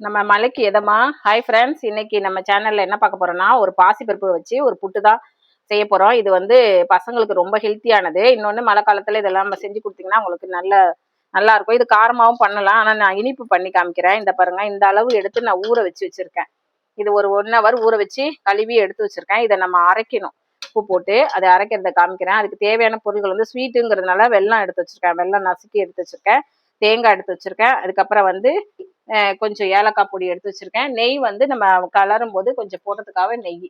நம்ம மலைக்கு எதமா? Hi friends இன்னைக்கு நம்ம சேனல்ல என்ன பார்க்க போறோம்னா ஒரு பாசிப்பருப்பு வச்சு ஒரு புட்டு தான் செய்ய போறோம். இது வந்து பசங்களுக்கு ரொம்ப ஹெல்த்தியானது இன்னொன்று மழை காலத்துல இதெல்லாம் நம்ம செஞ்சு கொடுத்தீங்கன்னா உங்களுக்கு நல்ல நல்லா இருக்கும். இது காரமாவும் பண்ணலாம். ஆனால் நான் இனிப்பு பண்ணி காமிக்கிறேன். இந்த பாருங்க இந்த அளவு எடுத்து நான் ஊற வச்சு வச்சிருக்கேன். இது ஒரு ஒன் ஹவர் ஊற வச்சு கழுவி எடுத்து வச்சிருக்கேன். இதை நம்ம அரைக்கணும். உப்பு போட்டு அதை அரைக்கிறத காமிக்கிறேன். அதுக்கு தேவையான பொருட்கள் வந்து ஸ்வீட்டுங்கிறதுனால வெல்லம் எடுத்து வச்சிருக்கேன். வெல்லம் நசுக்கி எடுத்து வச்சிருக்கேன். தேங்காய் எடுத்து வச்சிருக்கேன். அதுக்கப்புறம் வந்து கொஞ்சம் ஏலக்காய் பொடி எடுத்து வச்சிருக்கேன். நெய் வந்து நம்ம கலரும் போது கொஞ்சம் போடுறதுக்காக நெய்.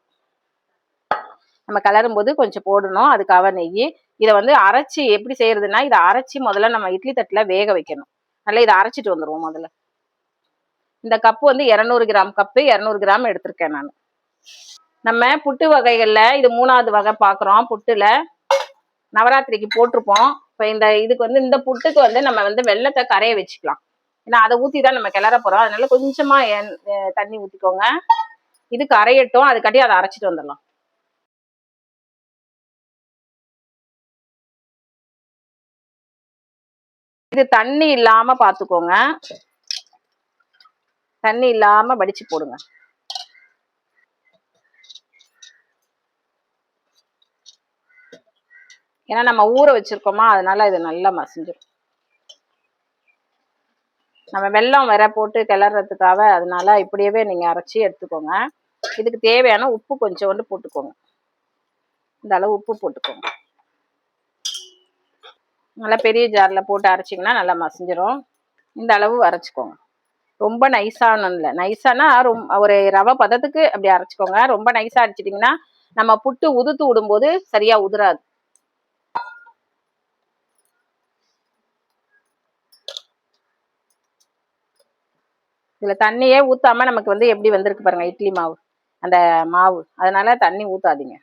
நம்ம கலரும் போது கொஞ்சம் போடணும் அதுக்காக நெய். இதை வந்து அரைச்சி எப்படி செய்யறதுன்னா இதை அரைச்சி முதல்ல நம்ம இட்லி தட்டில் வேக வைக்கணும். நல்லா இதை அரைச்சிட்டு வந்துடுவோம் முதல்ல. இந்த கப்பு வந்து இரநூறு கிராம் கப்பு இரநூறு கிராம் எடுத்திருக்கேன் நான். நம்ம புட்டு வகைகளில் இது மூணாவது வகை பார்க்குறோம் புட்டில். நவராத்திரிக்கு போட்டிருப்போம். இப்போ இந்த இதுக்கு வந்து இந்த புட்டுக்கு வந்து நம்ம வந்து வெள்ளத்தை கரைய வச்சுக்கலாம். ஏன்னா அதை ஊற்றி தான் நம்ம கிளற போகிறோம் அதனால கொஞ்சமா தண்ணி ஊத்திக்கோங்க தண்ணி ஊற்றிக்கோங்க இது கரையட்டும் அதுக்காட்டி அதை அரைச்சிட்டு வந்துடலாம். இது தண்ணி இல்லாம பாத்துக்கோங்க. தண்ணி இல்லாம வடிச்சு போடுங்க. ஏன்னா நம்ம ஊற வச்சிருக்கோமா அதனால இது நல்லா மசிஞ்சிடும் நம்ம வெல்லம் வேற போட்டு கிளறதுக்காக அதனால இப்படியவே நீங்க அரைச்சி எடுத்துக்கோங்க. இதுக்கு தேவையான உப்பு கொஞ்சோண்டு போட்டுக்கோங்க. இந்த அளவு உப்பு போட்டுக்கோங்க. நல்லா பெரிய ஜாரில் போட்டு அரைச்சிங்கன்னா நல்லா மசிஞ்சிரும். இந்த அளவு அரைச்சிக்கோங்க. ரொம்ப நைஸானும் இல்லை. நைஸானா ரொம் ஒரு ரவை பதத்துக்கு அப்படி அரைச்சிக்கோங்க. ரொம்ப நைஸாக அரைச்சிட்டிங்கன்னா நம்ம புட்டு உதுத்து விடும்போது சரியாக உதிராது. இதுல தண்ணியே ஊத்தாம நமக்கு வந்து எப்படி வந்திருக்கு பாருங்க இட்லி மாவு. அந்த மாவு. அதனால தண்ணி ஊற்றாதீங்க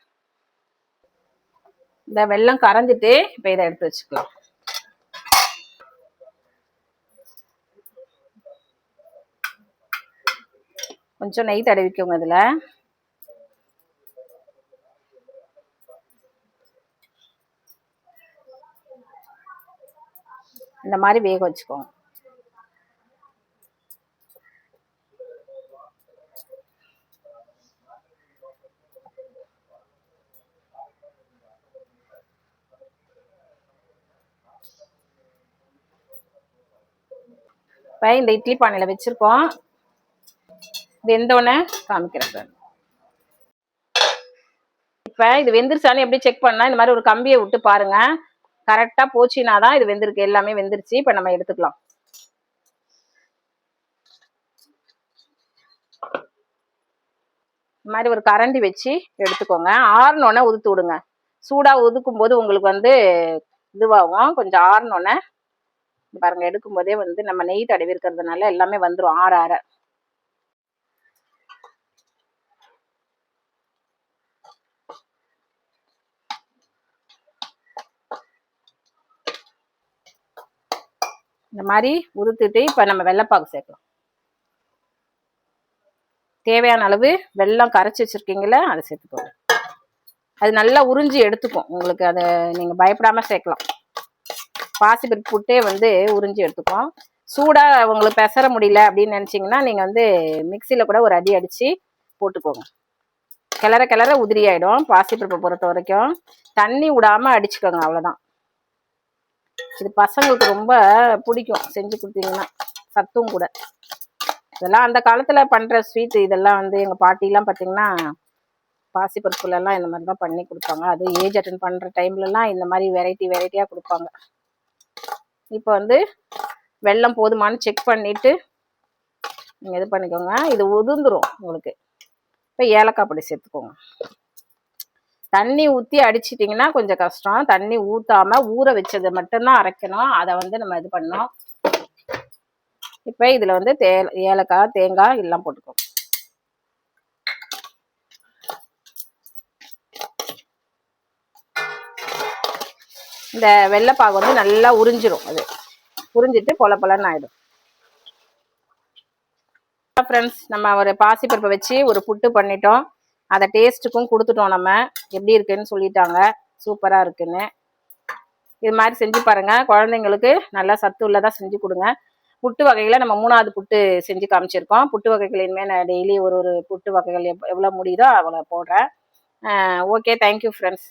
இந்த வெள்ளம் கரைஞ்சிட்டு இப்போ இதை எடுத்து வச்சுக்கலாம். கொஞ்சம் நெய் தடவிக்கோங்க இதுல. இந்த மாதிரி வேக வச்சுக்கோங்க. இப்போ இந்த இட்லி பானையில் வச்சுருக்கோம். வெந்தோடனே காமிக்கிறேன் இப்போ இது வெந்துருச்சான்னு எப்படி செக் பண்ணால் இந்த மாதிரி ஒரு கம்பியை விட்டு பாருங்கள் கரெக்டாக போச்சுன்னா தான் இது வெந்திருக்கு. எல்லாமே வெந்துருச்சு. இப்போ நம்ம எடுத்துக்கலாம். இந்த மாதிரி ஒரு கரண்டி வச்சு எடுத்துக்கோங்க. ஆறுனோடனே உதுத்து விடுங்க. சூடாக உதுக்கும் போது உங்களுக்கு வந்து இதுவாகும். கொஞ்சம் ஆறுனோடனே பாருங்க எடுக்கும் போதே வந்து நம்ம நெய் தடவி இருக்கிறதுனால எல்லாமே வந்துடும் ஆற ஆற. இந்த மாதிரி உதுத்துட்டு இப்போ நம்ம வெள்ளைப்பாகு சேர்க்கலாம். தேவையான அளவு வெள்ளம் கரைச்சி வச்சிருக்கீங்களே அதை சேர்த்துக்கோங்க. அது நல்லா உறிஞ்சி எடுத்துக்கும். உங்களுக்கு அதை நீங்கள் பயப்படாமல் சேர்க்கலாம். பாசிப்பருப்பு புட்டே வந்து உறிஞ்சி எடுத்துக்கும் சூடாக உங்களுக்கு பெசர முடியல அப்படின்னு நினச்சிங்கன்னா நீங்கள் வந்து மிக்சியில் கூட ஒரு அடி அடித்து போட்டுக்கோங்க. கிளற கிளற உதிரி ஆகிடும் பாசிப்பருப்பை பொறுத்த வரைக்கும். தண்ணி விடாமல் அடிச்சுக்கோங்க அவ்வளோதான் இது பசங்களுக்கு ரொம்ப பிடிக்கும் செஞ்சு கொடுத்தீங்கன்னா சத்தும் கூட. இதெல்லாம் அந்த காலத்தில் பண்ணுற ஸ்வீட் இதெல்லாம் வந்து எங்கள் பாட்டிலாம் பார்த்தீங்கன்னா பாசிப்பருப்புலலாம் இந்த மாதிரி தான் பண்ணி கொடுப்பாங்க. அது ஏஜ் அட்டன் பண்ணுற டைம்லலாம் இந்த மாதிரி வெரைட்டி வெரைட்டியாக கொடுப்பாங்க. இப்போ வந்து வெள்ளம் போதுமானு செக் பண்ணிவிட்டு நீங்கள் இது பண்ணிக்கோங்க. இது உதிர்ந்துடும் உங்களுக்கு. இப்போ ஏலக்காய் பொடி சேர்த்துக்கோங்க. தண்ணி ஊற்றி அடிச்சிட்டிங்கன்னா கொஞ்சம் கஷ்டம். தண்ணி ஊற்றாம ஊற வச்சதை மட்டும்தான் அரைக்கணும். அதை வந்து நம்ம இது பண்ணோம் இப்போ இதில் வந்து தே ஏலக்காய் தேங்காய் எல்லாம் போட்டுக்கோங்க. இந்த வெள்ளைப்பாகு வந்து நல்லா உறிஞ்சிரும் அது. உறிஞ்சிட்டு பொல பொலன்னு ஆகிடும் ஃப்ரெண்ட்ஸ் நம்ம ஒரு பாசிப்பருப்பை வச்சு ஒரு புட்டு பண்ணிட்டோம். அதை டேஸ்ட்டுக்கும் கொடுத்துட்டோம் நம்ம. எப்படி இருக்குன்னு சொல்லிட்டாங்க. சூப்பராக இருக்குன்னு. இது மாதிரி செஞ்சு பாருங்கள் குழந்தைங்களுக்கு நல்லா சத்து உள்ளதாக செஞ்சு கொடுங்க. புட்டு வகைகளை நம்ம மூணாவது புட்டு செஞ்சு காமிச்சிருக்கோம். புட்டு வகைகள் இனிமேல் நான் டெய்லி ஒரு ஒரு புட்டு வகைகள் எவ் எவ்வளோ முடியுதோ அவ்வளோ போடுறேன். Okay thank you friends